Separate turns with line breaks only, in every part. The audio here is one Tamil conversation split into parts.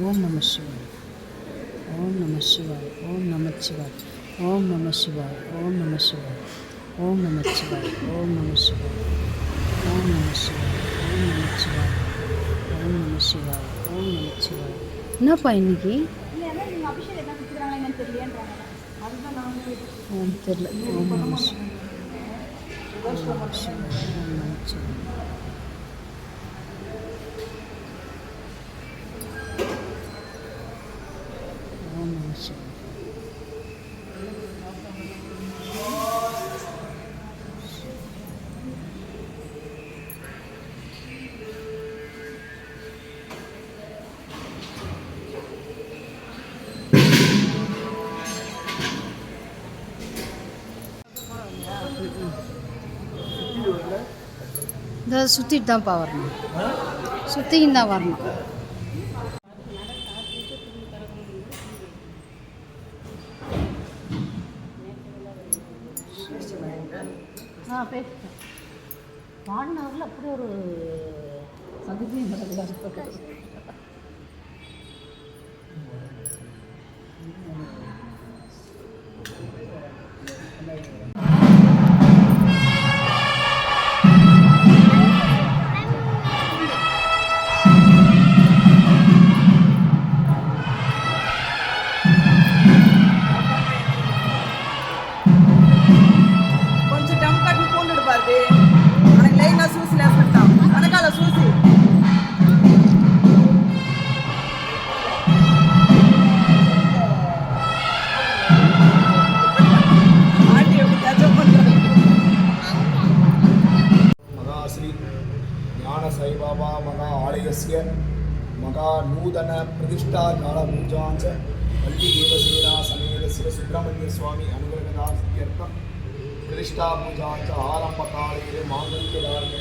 ஓம் நம சிவாய் ஓம் நம சிவாய் ஓம் நம சிவாய் ஓம் நம சிவாய் ஓம் நம சிவாய் ஓம் நம சிவாய் ஓம் நம சிவாய் ஓம் நம சிவாய் ஓம் நம சிவாய் ஓம் நம சிவாய் ஓம் நம சிவாய் என்னப்பா இன்னைக்கு ஓம் தெரியல ஓம் நம சிவாய் ஓம் நம சிவாய் ஓம் நம சிவாய் இந்த சுற்றிட்டு தான்ப்பா வரணும். சுற்றியும் தான் வரணும். ஆ பேசுகிறேன் பாடினவரில் அப்படி ஒரு சதுப்பியம் நடக்குது
కొంచెం
यस्य मगानूतनप्रतिष्ठाकालपूजां च वल्लीदेवसेनासमेतस्य सुब्रह्मण्यस्वामी अनुग्रहदास्त्यर्थं प्रतिष्ठापूजां च आरम्भकाले माङ्गल्यधारण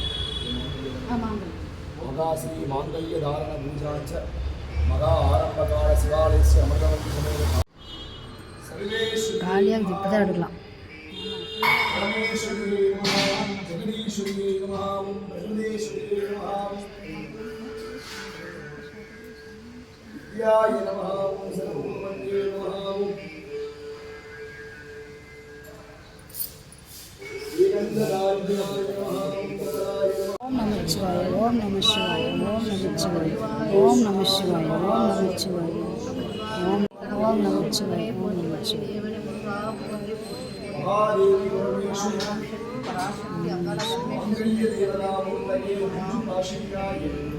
மகாஸ்ரீ மாங்கல்ய தாரண பூஜாச்ச மகா ஆரம்பகால சிவாலயஸ்ய அமர்தவந்தி சமேதா சர்வேஷு
காலியாக இப்பதான் எடுக்கலாம்
பரமேஸ்வரியே நமஹ ஜெகதீஸ்வரியே நமஹ பிரகதேஸ்வரியே நமஹ विद्याय नमः ॐ सर्वमन्ये नमः ओम नमः शिवाय ओम नमः
शिवाय ओम नमः शिवाय ओम नमः शिवाय ओम नमः शिवाय ओम ओम नमः शिवाय ओम नमः शिवाय
महादेवी परमेश्वरी पराशक्ति अंगलक्ष्मी देवता मुक्तये महाकाशिकाय